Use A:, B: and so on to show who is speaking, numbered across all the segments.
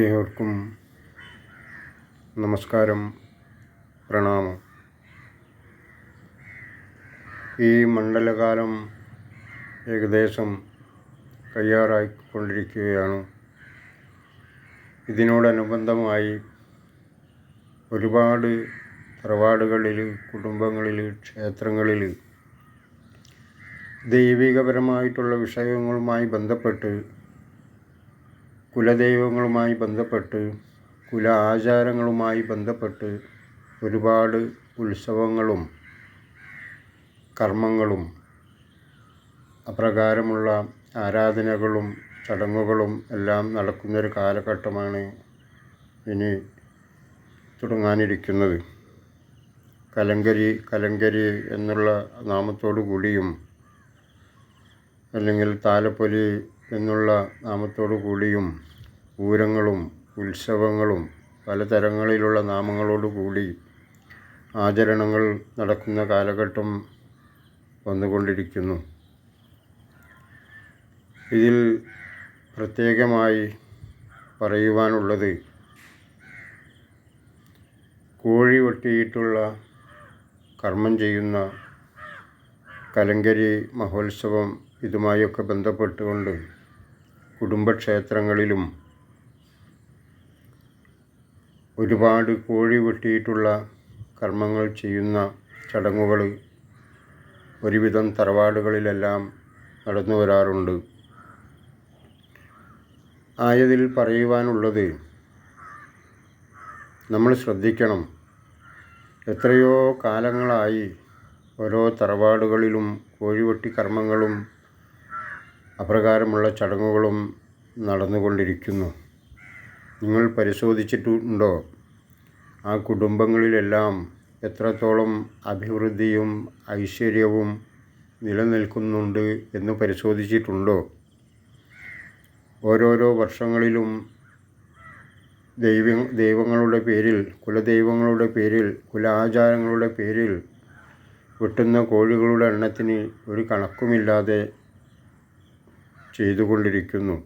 A: ഏവർക്കും നമസ്കാരം പ്രണാമം. ഈ മണ്ഡലകാലം ഏകദേശം കയ്യാറായിക്കൊണ്ടിരിക്കുകയാണ് ഇതിനോടനുബന്ധമായി ഒരുപാട് തറവാടുകളിൽ കുടുംബങ്ങളിൽ ക്ഷേത്രങ്ങളിൽ ദൈവികപരമായിട്ടുള്ള വിഷയങ്ങളുമായി ബന്ധപ്പെട്ട് കുലദൈവങ്ങളുമായി ബന്ധപ്പെട്ട് കുല ആചാരങ്ങളുമായി ബന്ധപ്പെട്ട് ഒരുപാട് ഉത്സവങ്ങളും കർമ്മങ്ങളും അപ്രകാരമുള്ള ആരാധനകളും ചടങ്ങുകളും എല്ലാം നടക്കുന്നൊരു കാലഘട്ടമാണ് ഇനി തുടങ്ങാനിരിക്കുന്നത്. കലങ്കരി കലങ്കരി എന്നുള്ള നാമത്തോടു കൂടിയും അല്ലെങ്കിൽ താലപ്പൊലി എന്നുള്ള നാമത്തോടു കൂടിയും പൂരങ്ങളും ഉത്സവങ്ങളും പലതരങ്ങളിലുള്ള നാമങ്ങളോടു കൂടി ആചരണങ്ങൾ നടക്കുന്ന കാലഘട്ടം വന്നുകൊണ്ടിരിക്കുന്നു. ഇതിൽ പ്രത്യേകമായി പറയുവാനുള്ളത് കോഴി വെട്ടിയിട്ടുള്ള കർമ്മം ചെയ്യുന്ന കലങ്കരി മഹോത്സവം ഇതുമായൊക്കെ ബന്ധപ്പെട്ടുകൊണ്ട് കുടുംബക്ഷേത്രങ്ങളിലും ഒരുപാട് കോഴി വെട്ടിയിട്ടുള്ള കർമ്മങ്ങൾ ചെയ്യുന്ന ചടങ്ങുകൾ ഒരുവിധം തറവാടുകളിലെല്ലാം നടന്നു വരാറുണ്ട്. ആയതിൽ പറയുവാനുള്ളത് നമ്മൾ ശ്രദ്ധിക്കണം. എത്രയോ കാലങ്ങളായി ഓരോ തറവാടുകളിലും കോഴിവെട്ടി കർമ്മങ്ങളും അപ്രകാരമുള്ള ചടങ്ങുകളും നടന്നുകൊണ്ടിരിക്കുന്നു. നിങ്ങൾ പരിശോധിച്ചിട്ടുണ്ടോ? ആ കുടുംബങ്ങളിലെല്ലാം എത്രത്തോളം അഭിവൃദ്ധിയും ഐശ്വര്യവും നിലനിൽക്കുന്നുണ്ട് എന്ന് പരിശോധിച്ചിട്ടുണ്ടോ? ഓരോരോ വർഷങ്ങളിലും ദൈവ ദൈവങ്ങളുടെ പേരിൽ കുലദൈവങ്ങളുടെ പേരിൽ കുലാചാരങ്ങളുടെ പേരിൽ വെട്ടുന്ന കോഴികളുടെ എണ്ണത്തിന് ഒരു കണക്കുമില്ലാതെ ചെയ്തുകൊണ്ടിരിക്കുന്നു.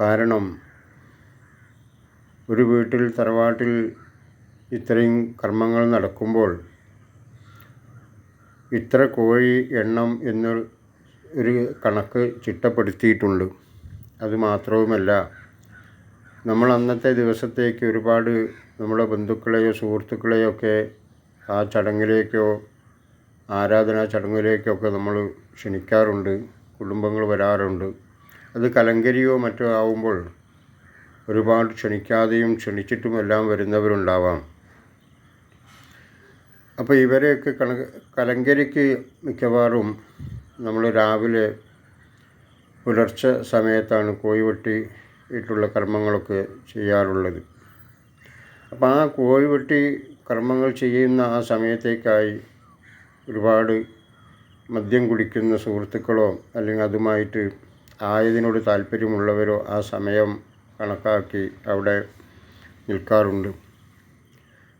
A: കാരണം ഒരു വീട്ടിൽ തറവാട്ടിൽ ഇത്രയും കർമ്മങ്ങൾ നടക്കുമ്പോൾ ഇത്ര കോഴി എണ്ണം എന്ന് ഒരു കണക്ക് ചിട്ടപ്പെടുത്തിയിട്ടുണ്ട്. അതുമാത്രവുമല്ല നമ്മൾ അന്നത്തെ ദിവസത്തേക്ക് ഒരുപാട് നമ്മുടെ ബന്ധുക്കളെയോ സുഹൃത്തുക്കളെയോ ഒക്കെ ആ ചടങ്ങിലേക്കോ ആരാധനാ ചടങ്ങിലേക്കൊക്കെ നമ്മൾ ക്ഷണിക്കാറുണ്ട് കുടുംബങ്ങൾ വരാറുണ്ട്. അത് കലങ്കരിയോ മറ്റോ ആവുമ്പോൾ ഒരുപാട് ക്ഷണിക്കാതെയും ക്ഷണിച്ചിട്ടും എല്ലാം വരുന്നവരുണ്ടാവാം. അപ്പോൾ ഇവരെയൊക്കെ കണ കലങ്കരിക്ക് മിക്കവാറും നമ്മൾ രാവിലെ പുലർച്ചെ സമയത്താണ് കോഴി വെട്ടിയിട്ടുള്ള കർമ്മങ്ങളൊക്കെ ചെയ്യാറുള്ളത്. അപ്പോൾ ആ കോഴി വെട്ടി കർമ്മങ്ങൾ ചെയ്യുന്ന ആ സമയത്തേക്കായി ഒരുപാട് മദ്യം കുടിക്കുന്ന സുഹൃത്തുക്കളോ അല്ലെങ്കിൽ അതുമായിട്ട് ആയതിനോട് താല്പര്യമുള്ളവരോ ആ സമയം കണക്കാക്കി അവിടെ നിൽക്കാറുണ്ട്.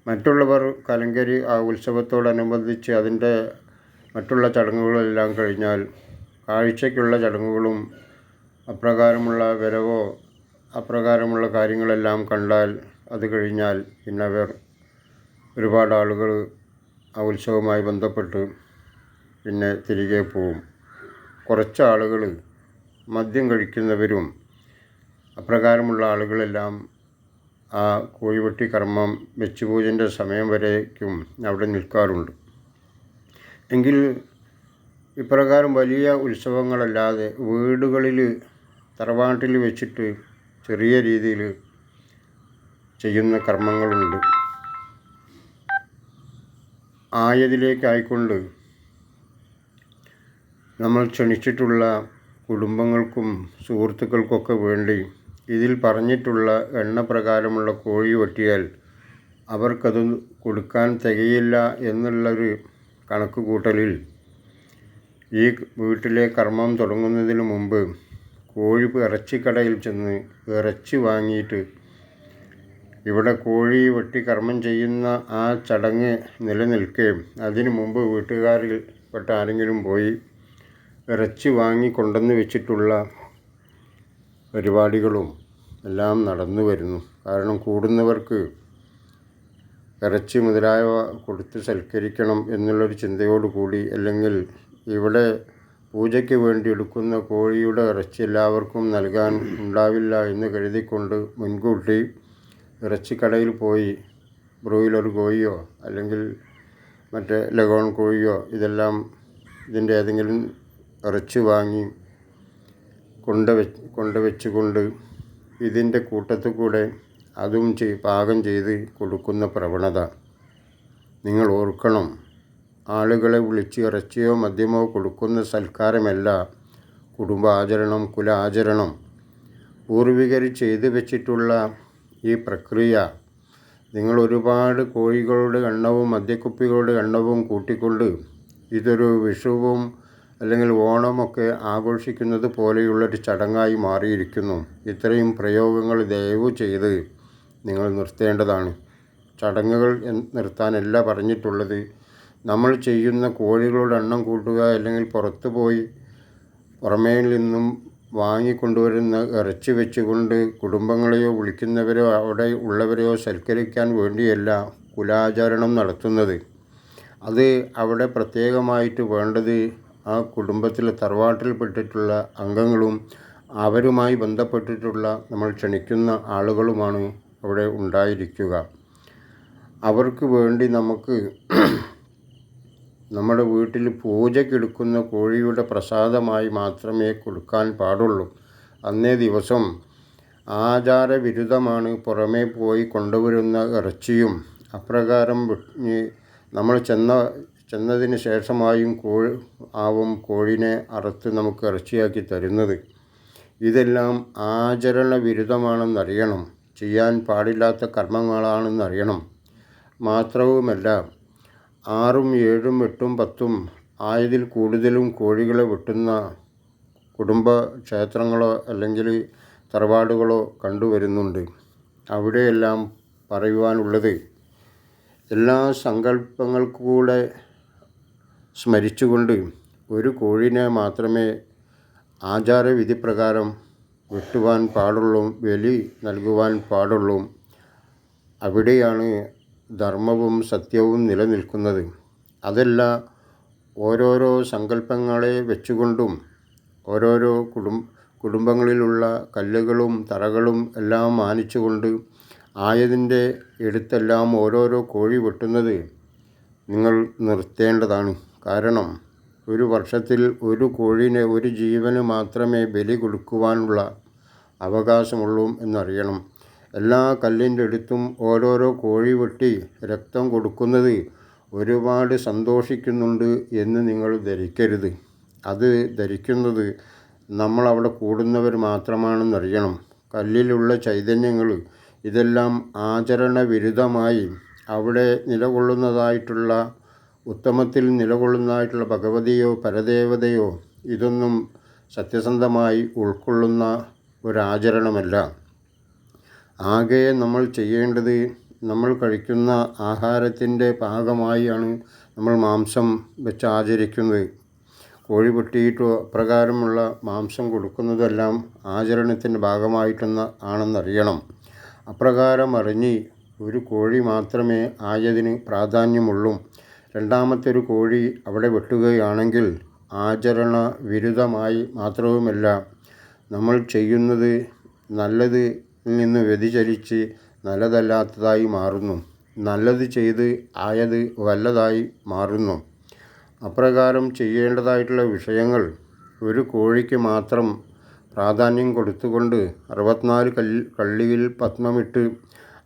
A: മറ്റുള്ളവർ കലങ്കരി ആ ഉത്സവത്തോടനുബന്ധിച്ച് അതിന്റെ മറ്റുള്ള ചടങ്ങുകളെല്ലാം കഴിഞ്ഞാൽ കാഴ്ചയ്ക്കുള്ള ചടങ്ങുകളും അപ്രകാരമുള്ള വരവോ അപ്രകാരമുള്ള കാര്യങ്ങളെല്ലാം കണ്ടാൽ അത് കഴിഞ്ഞാൽ പിന്നെ അവർ ഒരുപാട് ആളുകൾ ആ ഉത്സവവുമായി ബന്ധപ്പെട്ട് പിന്നെ തിരികെ പോവും. കുറച്ച് ആളുകൾ മദ്യം കഴിക്കുന്നവരും അപ്രകാരമുള്ള ആളുകളെല്ലാം ആ കോഴിവെട്ടി കർമ്മം വെച്ചുപൂജന്റെ സമയം വരേക്കും അവിടെ നിൽക്കാറുണ്ട്. എങ്കിൽ ഇപ്രകാരം വലിയ ഉത്സവങ്ങളല്ലാതെ വീടുകളിൽ തറവാട്ടിൽ വെച്ചിട്ട് ചെറിയ രീതിയിൽ ചെയ്യുന്ന കർമ്മങ്ങളുണ്ട്. ആയതിലേക്കായിക്കൊണ്ട് നമ്മൾ ക്ഷണിച്ചിട്ടുള്ള കുടുംബങ്ങൾക്കും സുഹൃത്തുക്കൾക്കൊക്കെ വേണ്ടി ഇതിൽ പറഞ്ഞിട്ടുള്ള എണ്ണപ്രകാരമുള്ള കോഴി വെട്ടിയാൽ അവർക്കത് കൊടുക്കാൻ തികയില്ല എന്നുള്ളൊരു കണക്ക് കൂട്ടലിൽ ഈ വീട്ടിലെ കർമ്മം തുടങ്ങുന്നതിന് മുമ്പ് കോഴി ഇറച്ചിക്കടയിൽ ചെന്ന് ഇറച്ചി വാങ്ങിയിട്ട് ഇവിടെ കോഴി വെട്ടി കർമ്മം ചെയ്യുന്ന ആ ചടങ്ങ് നിലനിൽക്കുകയും അതിനു മുമ്പ് വീട്ടുകാരിൽ പെട്ട ആരെങ്കിലും പോയി ഇറച്ചി വാങ്ങി കൊണ്ടുവന്ന് വെച്ചിട്ടുള്ള പരിപാടികളും എല്ലാം നടന്നു വരുന്നു. കാരണം കൂടുന്നവർക്ക് ഇറച്ചി മുതലായവ കൊടുത്ത് സൽക്കരിക്കണം എന്നുള്ളൊരു ചിന്തയോടു കൂടി അല്ലെങ്കിൽ ഇവിടെ പൂജയ്ക്ക് വേണ്ടി എടുക്കുന്ന കോഴിയുടെ ഇറച്ചി എല്ലാവർക്കും നൽകാൻ ഉണ്ടാവില്ല എന്ന് കരുതിക്കൊണ്ട് മുൻകൂട്ടി ഇറച്ചിക്കടയിൽ പോയി ബ്രോയിലർ കോഴിയോ അല്ലെങ്കിൽ മറ്റേ ലഗോൺ കോഴിയോ ഇതെല്ലാം ഇതിന്റെ ഏതെങ്കിലും ഇറച്ചി വാങ്ങി കൊണ്ട് വെച്ച് കൊണ്ട് വെച്ചുകൊണ്ട് ഇതിന്റെ കൂട്ടത്തിൽ കൂടെ അതും ചെയ് പാകം ചെയ്ത് കൊടുക്കുന്ന പ്രവണത. നിങ്ങൾ ഓർക്കണം ആളുകളെ വിളിച്ച് ഇറച്ചിയോ മദ്യമോ കൊടുക്കുന്ന സൽക്കാരമല്ല കുടുംബാചരണം കുലാചരണം. പൂർവികർ ചെയ്തു വെച്ചിട്ടുള്ള ഈ പ്രക്രിയ നിങ്ങൾ ഒരുപാട് കോഴികളുടെ എണ്ണവും മദ്യക്കുപ്പികളുടെ എണ്ണവും കൂട്ടിക്കൊണ്ട് ഇതൊരു വിഷുവും അല്ലെങ്കിൽ ഓണമൊക്കെ ആഘോഷിക്കുന്നത് പോലെയുള്ളൊരു ചടങ്ങായി മാറിയിരിക്കുന്നു. ഇത്രയും പ്രയോഗങ്ങൾ ദയവ് ചെയ്ത് നിങ്ങൾ നിർത്തേണ്ടതാണ്. ചടങ്ങുകൾ നിർത്താനല്ല പറഞ്ഞിട്ടുള്ളത്. നമ്മൾ ചെയ്യുന്ന കോഴികളുടെ എണ്ണം കൂട്ടുക അല്ലെങ്കിൽ പുറത്തുപോയി പുറമേ നിന്നും വാങ്ങിക്കൊണ്ടുവരുന്ന ഇറച്ചി വെച്ചുകൊണ്ട് കുടുംബങ്ങളെയോ വിളിക്കുന്നവരോ അവിടെ ഉള്ളവരെയോ സൽക്കരിക്കാൻ വേണ്ടിയല്ല കുലാചരണം നടത്തുന്നത്. അത് അവിടെ പ്രത്യേകമായിട്ട് വേണ്ടത് ആ കുടുംബത്തിൽ തറവാട്ടിൽപ്പെട്ടിട്ടുള്ള അംഗങ്ങളും അവരുമായി ബന്ധപ്പെട്ടിട്ടുള്ള നമ്മൾ ക്ഷണിക്കുന്ന ആളുകളുമാണ് അവിടെ ഉണ്ടായിരിക്കുക. അവർക്ക് വേണ്ടി നമുക്ക് നമ്മുടെ വീട്ടിൽ പൂജയ്ക്കെടുക്കുന്ന കോഴിയുടെ പ്രസാദമായി മാത്രമേ കൊടുക്കാൻ പാടുള്ളൂ. അന്നേ ദിവസം ആചാരവിരുദ്ധമാണ് പുറമേ പോയി കൊണ്ടുവരുന്ന ഇറച്ചിയും. അപ്രകാരം നമ്മൾ ചെന്ന ചെന്നതിന് ശേഷമായും കോഴി ആവും കോഴിനെ അറുത്ത് നമുക്ക് ഇറച്ചിയാക്കി തരുന്നത്. ഇതെല്ലാം ആചരണ വിരുദ്ധമാണെന്നറിയണം ചെയ്യാൻ പാടില്ലാത്ത കർമ്മങ്ങളാണെന്നറിയണം മാത്രവുമല്ല ആറും ഏഴും എട്ടും പത്തും ആയതിൽ കൂടുതലും കോഴികളെ വെട്ടുന്ന കുടുംബ ക്ഷേത്രങ്ങളോ അല്ലെങ്കിൽ തറവാടുകളോ കണ്ടുവരുന്നുണ്ട് അവിടെയെല്ലാം പറയുവാനുള്ളത് എല്ലാ സങ്കല്പങ്ങൾക്കൂടെ സ്മരിച്ചുകൊണ്ട് ഒരു കോഴിനെ മാത്രമേ ആചാരവിധിപ്രകാരം വെട്ടുവാൻ പാടുള്ളൂ ബലി നൽകുവാൻ പാടുള്ളൂ. അവിടെയാണ് ധർമ്മവും സത്യവും നിലനിൽക്കുന്നത്. അതല്ല ഓരോരോ സങ്കല്പങ്ങളെ വെച്ചുകൊണ്ടും ഓരോരോ കുടും കുടുംബങ്ങളിലുള്ള കല്ലുകളും തറകളും എല്ലാം മാനിച്ചുകൊണ്ട് ആയതിന്റെ എടുത്തെല്ലാം ഓരോരോ കോഴി വെട്ടുന്നത് നിങ്ങൾ നിർത്തേണ്ടതാണ്. കാരണം ഒരു വർഷത്തിൽ ഒരു കോഴിനെ ഒരു ജീവന് മാത്രമേ ബലി കൊടുക്കുവാനുള്ള അവകാശമുള്ളൂ എന്നറിയണം. എല്ലാ കല്ലിന്റെ അടുത്തും ഓരോരോ കോഴി വെട്ടി രക്തം കൊടുക്കുന്നത് ഒരുപാട് സന്തോഷിക്കുന്നുണ്ട് എന്ന് നിങ്ങൾ ധരിക്കരുത്. അത് ധരിക്കുന്നത് നമ്മളവിടെ കൂടുന്നവർ മാത്രമാണെന്നറിയണം. കല്ലിലുള്ള ചൈതന്യങ്ങൾ ഇതെല്ലാം ആചരണ വിരുദ്ധമായി അവിടെ നിലകൊള്ളുന്നതായിട്ടുള്ള ഉത്തമത്തിൽ നിലകൊള്ളുന്നതായിട്ടുള്ള ഭഗവതിയോ പരദേവതയോ ഇതൊന്നും സത്യസന്ധമായി ഉൾക്കൊള്ളുന്ന ഒരാചരണമല്ല. ആകെ നമ്മൾ ചെയ്യേണ്ടത് നമ്മൾ കഴിക്കുന്ന ആഹാരത്തിന്റെ ഭാഗമായാണ് നമ്മൾ മാംസം വെച്ച് ആചരിക്കുന്നത്. കോഴി വെട്ടിയിട്ടോ അപ്രകാരമുള്ള മാംസം കൊടുക്കുന്നതെല്ലാം ആചരണത്തിന്റെ ഭാഗമായിട്ടെന്ന് ആണെന്നറിയണം. അപ്രകാരം അറിഞ്ഞ് ഒരു കോഴി മാത്രമേ ആയതിന് പ്രാധാന്യമുള്ളൂ. രണ്ടാമത്തെ ഒരു കോഴി അവിടെ വെട്ടുകയാണെങ്കിൽ ആചരണ വിരുദ്ധമായി മാത്രവുമല്ല നമ്മൾ ചെയ്യുന്നത് നല്ലത് നിന്ന് വ്യതിചലിച്ച് നല്ലതല്ലാത്തതായി മാറുന്നു. നല്ലത് ചെയ്ത് ആയത് വല്ലതായി മാറുന്നു. അപ്രകാരം ചെയ്യേണ്ടതായിട്ടുള്ള വിഷയങ്ങൾ ഒരു കോഴിക്ക് മാത്രം പ്രാധാന്യം കൊടുത്തുകൊണ്ട് അറുപത്തിനാല് കല്ല് കള്ളിയിൽ പത്മമിട്ട്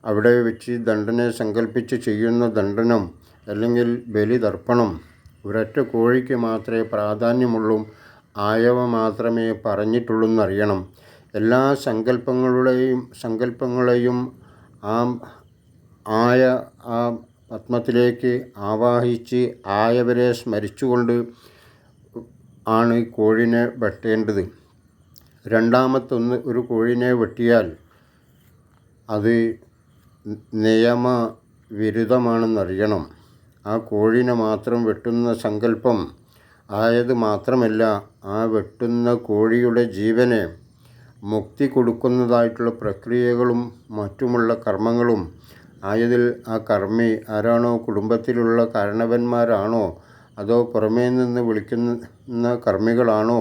A: അവിടെ വെച്ച് ദണ്ഡനെ സങ്കല്പിച്ച് ചെയ്യുന്ന ദണ്ഡനം അല്ലെങ്കിൽ ബലിതർപ്പണം ഒരൊറ്റ കോഴിക്ക് മാത്രമേ പ്രാധാന്യമുള്ളൂ. ആയവ മാത്രമേ പറഞ്ഞിട്ടുള്ളൂ എന്നറിയണം എല്ലാ സങ്കല്പങ്ങളുടെയും സങ്കല്പങ്ങളെയും ആ ആയ ആ പത്മത്തിലേക്ക് ആവാഹിച്ച് ആയവരെ സ്മരിച്ചുകൊണ്ട് ആണ് കോഴിനെ വെട്ടേണ്ടത്. രണ്ടാമത്തൊന്ന് ഒരു കോഴിനെ വെട്ടിയാൽ അത് നിയമ വിരുദ്ധമാണെന്നറിയണം ആ കോഴിനെ മാത്രം വെട്ടുന്ന സങ്കല്പം ആയത് മാത്രമല്ല ആ വെട്ടുന്ന കോഴിയുടെ ജീവനെ മുക്തി കൊടുക്കുന്നതായിട്ടുള്ള പ്രക്രിയകളും മറ്റുമുള്ള കർമ്മങ്ങളും ആയതിൽ ആ കർമ്മി ആരാണോ കുടുംബത്തിലുള്ള കാരണവന്മാരാണോ അതോ പുറമേ നിന്ന് വിളിക്കുന്ന കർമ്മികളാണോ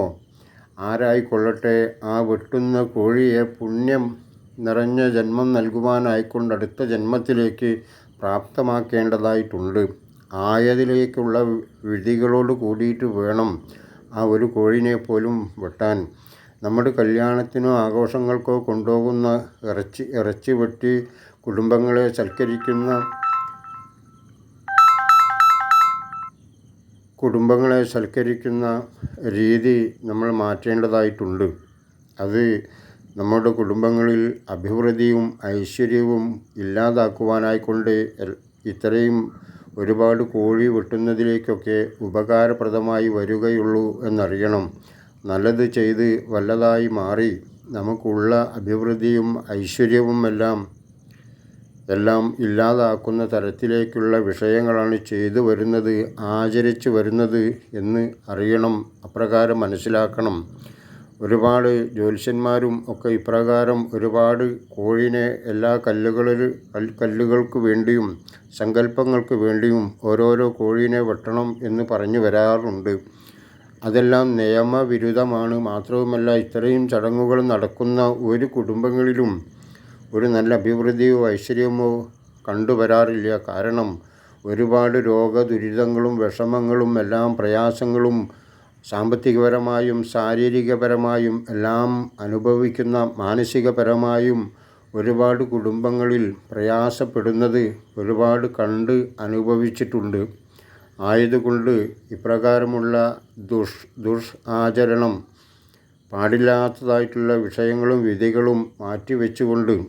A: ആരായിക്കൊള്ളട്ടെ ആ വെട്ടുന്ന കോഴിയെ പുണ്യം നിറഞ്ഞ ജന്മം നൽകുവാനായിക്കൊണ്ട് അടുത്ത ജന്മത്തിലേക്ക് പ്രാപ്തമാക്കേണ്ടതായിട്ടുണ്ട്. ആയതിലേക്കുള്ള വിധികളോട് കൂടിയിട്ട് വേണം ആ ഒരു കോഴിനെ പോലും വെട്ടാൻ. നമ്മുടെ കല്യാണത്തിനോ ആഘോഷങ്ങൾക്കോ കൊണ്ടുപോകുന്ന ഇറച്ചി ഇറച്ചി വെട്ടി കുടുംബങ്ങളെ സൽക്കരിക്കുന്ന കുടുംബങ്ങളെ സൽക്കരിക്കുന്ന രീതി നമ്മൾ മാറ്റേണ്ടതായിട്ടുണ്ട്. അത് നമ്മുടെ കുടുംബങ്ങളിൽ അഭിവൃദ്ധിയും ഐശ്വര്യവും ഇല്ലാതാക്കുവാനായിക്കൊണ്ട് ഇത്രയും ഒരുപാട് കോഴി വെട്ടുന്നതിലേക്കൊക്കെ ഉപകാരപ്രദമായി വരികയുള്ളൂ എന്നറിയണം. നല്ലത് ചെയ്ത് വല്ലതായി മാറി നമുക്കുള്ള അഭിവൃദ്ധിയും ഐശ്വര്യവും എല്ലാം എല്ലാം ഇല്ലാതാക്കുന്ന തരത്തിലേക്കുള്ള വിഷയങ്ങളാണ് ചെയ്തു വരുന്നത് ആചരിച്ചു വരുന്നത് എന്ന് അറിയണം അപ്രകാരം മനസ്സിലാക്കണം. ഒരുപാട് ജ്യോത്സ്യന്മാരും ഒക്കെ ഇപ്രകാരം ഒരുപാട് കോഴിനെ എല്ലാ കല്ലുകളിൽ കല്ലുകൾക്ക് വേണ്ടിയും സങ്കല്പങ്ങൾക്ക് വേണ്ടിയും ഓരോരോ കോഴീനെ വെട്ടണം എന്ന് പറഞ്ഞു വരാറുണ്ട്. അതെല്ലാം നിയമവിരുദ്ധമാണ്. മാത്രവുമല്ല ഇത്രയും ചടങ്ങുകൾ നടക്കുന്ന ഒരു കുടുംബങ്ങളിലും ഒരു നല്ല അഭിവൃദ്ധിയോ ഐശ്വര്യമോ കണ്ടുവരാറില്ല. കാരണം ഒരുപാട് രോഗദുരിതങ്ങളും വിഷമങ്ങളും എല്ലാം പ്രയാസങ്ങളും സാമ്പത്തികപരമായും ശാരീരികപരമായും എല്ലാം അനുഭവിക്കുന്ന മാനസികപരമായും ഒരുപാട് കുടുംബങ്ങളിൽ പ്രയാസപ്പെടുന്നത് ഒരുപാട് കണ്ട് അനുഭവിച്ചിട്ടുണ്ട്. ആയതുകൊണ്ട് ഇപ്രകാരമുള്ള ദുഷ് ദുഷ് ആചരണം പാടില്ലാത്തതായിട്ടുള്ള വിഷയങ്ങളും വിധികളും മാറ്റിവെച്ചുകൊണ്ട്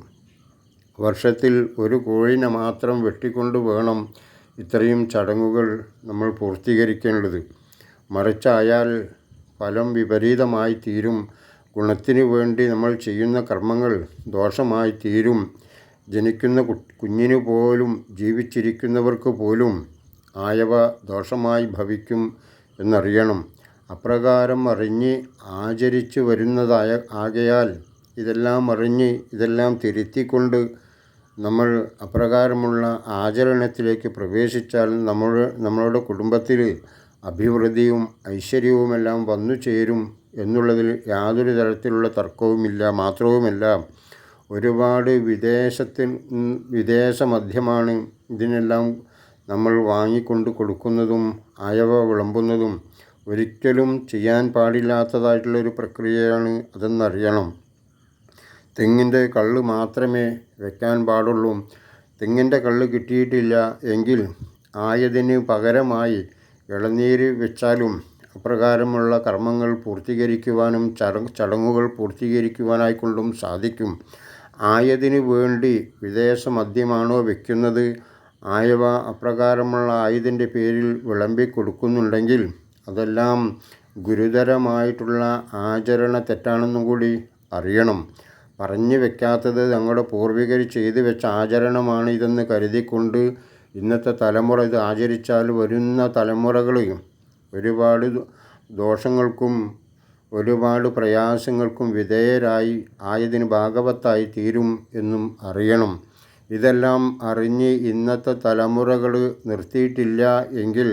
A: വർഷത്തിൽ ഒരു കോഴിനെ മാത്രം വെട്ടിക്കൊണ്ട് വേണം ഇത്രയും ചടങ്ങുകൾ നമ്മൾ പൂർത്തീകരിക്കേണ്ടത്. മറിച്ചായാൽ ഫലം വിപരീതമായി തീരും. ഗുണത്തിനു വേണ്ടി നമ്മൾ ചെയ്യുന്ന കർമ്മങ്ങൾ ദോഷമായി തീരും. ജനിക്കുന്ന കുഞ്ഞിനു പോലും ജീവിച്ചിരിക്കുന്നവർക്ക് പോലും ആയവ ദോഷമായി ഭവിക്കും എന്നറിയണം. അപ്രകാരം അറിഞ്ഞ് ആചരിച്ചു വരുന്നതായ ആകയാൽ ഇതെല്ലാം അറിഞ്ഞ് ഇതെല്ലാം തിരുത്തിക്കൊണ്ട് നമ്മൾ അപ്രകാരമുള്ള ആചരണത്തിലേക്ക് പ്രവേശിച്ചാൽ നമ്മൾ നമ്മളുടെ കുടുംബത്തിൽ അഭിവൃദ്ധിയും ഐശ്വര്യവുമെല്ലാം വന്നു ചേരും എന്നുള്ളതിൽ യാതൊരു തരത്തിലുള്ള തർക്കവുമില്ല. മാത്രവുമല്ല ഒരുപാട് വിദേശത്തിൽ വിദേശ മധ്യമാണ് ഇതിനെല്ലാം നമ്മൾ വാങ്ങിക്കൊണ്ട് കൊടുക്കുന്നതും അയവ വിളമ്പുന്നതും ഒരിക്കലും ചെയ്യാൻ പാടില്ലാത്തതായിട്ടുള്ളൊരു പ്രക്രിയയാണ് അതെന്നറിയണം. തെങ്ങിന്റെ കള്ള് മാത്രമേ വെക്കാൻ പാടുള്ളൂ. തെങ്ങിന്റെ കള്ള് കിട്ടിയിട്ടില്ല എങ്കിൽ ആയതിന് പകരമായി ഇളനീര് വെച്ചാലും അപ്രകാരമുള്ള കർമ്മങ്ങൾ പൂർത്തീകരിക്കുവാനും ചട ചടങ്ങുകൾ പൂർത്തീകരിക്കുവാനായിക്കൊണ്ടും സാധിക്കും. ആയതിനു വേണ്ടി വിദേശ മദ്യമാണോ വെക്കുന്നത്? ആയവ അപ്രകാരമുള്ള ആയതിന്റെ പേരിൽ വിളമ്പിക്കൊടുക്കുന്നുണ്ടെങ്കിൽ അതെല്ലാം ഗുരുതരമായിട്ടുള്ള ആചരണ തെറ്റാണെന്നും കൂടി അറിയണം. പറഞ്ഞു വെക്കാത്തത് തങ്ങളുടെ പൂർവികർ ചെയ്തു വെച്ച ആചരണമാണ് ഇതെന്ന് കരുതിക്കൊണ്ട് ഇന്നത്തെ തലമുറ ഇത് ആചരിച്ചാൽ വരുന്ന തലമുറകളെയും ഒരുപാട് ദോഷങ്ങൾക്കും ഒരുപാട് പ്രയാസങ്ങൾക്കും വിധേയരായി ആയതിന് ഭാഗവത്തായി തീരും എന്നും അറിയണം. ഇതെല്ലാം അറിഞ്ഞ് ഇന്നത്തെ തലമുറകൾ നിർത്തിയിട്ടില്ല എങ്കിൽ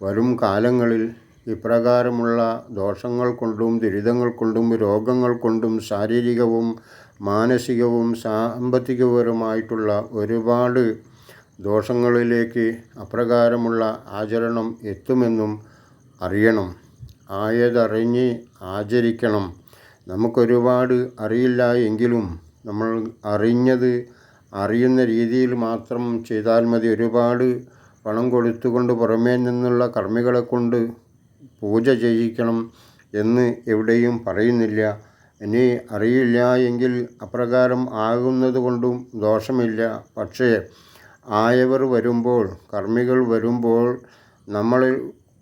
A: വരും കാലങ്ങളിൽ ഇപ്രകാരമുള്ള ദോഷങ്ങൾ കൊണ്ടും ദുരിതങ്ങൾ കൊണ്ടും രോഗങ്ങൾ കൊണ്ടും ശാരീരികവും മാനസികവും സാമ്പത്തികപരമായിട്ടുള്ള ഒരുപാട് ദോഷങ്ങളിലേക്ക് അപ്രകാരമുള്ള ആചരണം എത്തുമെന്നും അറിയണം. ആയതറിഞ്ഞ് ആചരിക്കണം. നമുക്കൊരുപാട് അറിയില്ല എങ്കിലും നമ്മൾ അറിഞ്ഞത് അറിയുന്ന രീതിയിൽ മാത്രം ചെയ്താൽ മതി. ഒരുപാട് പണം കൊടുത്തുകൊണ്ട് പുറമേ നിന്നുള്ള കർമ്മികളെ കൊണ്ട് പൂജ ചെയ്യിക്കണം എന്ന് എവിടെയും പറയുന്നില്ല. ഇനി അറിയില്ല എങ്കിൽ അപ്രകാരം ആകുന്നത് കൊണ്ടും ദോഷമില്ല. പക്ഷേ ആയവർ വരുമ്പോൾ കർമ്മികൾ വരുമ്പോൾ നമ്മൾ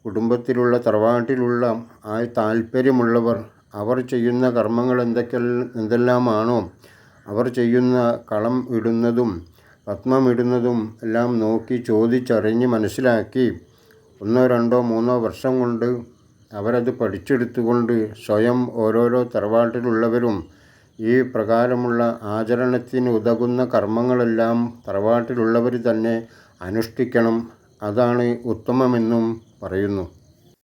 A: കുടുംബത്തിലുള്ള തറവാട്ടിലുള്ള ആ താല്പര്യമുള്ളവർ അവർ ചെയ്യുന്ന കർമ്മങ്ങൾ എന്തൊക്കെ എന്തെല്ലാമാണോ അവർ ചെയ്യുന്ന കളം ഇടുന്നതും പത്മം ഇടുന്നതും എല്ലാം നോക്കി ചോദിച്ചറിഞ്ഞ് മനസ്സിലാക്കി ഒന്നോ രണ്ടോ മൂന്നോ വർഷം കൊണ്ട് അവരത് പഠിച്ചെടുത്തുകൊണ്ട് സ്വയം ഓരോരോ തറവാട്ടിലുള്ളവരും ഈ പ്രകാരമുള്ള ആചരണത്തിന് ഉതകുന്ന കർമ്മങ്ങളെല്ലാം തറവാട്ടിലുള്ളവർ തന്നെ അനുഷ്ഠിക്കണം. അതാണ് ഉത്തമമെന്നും പറയുന്നു.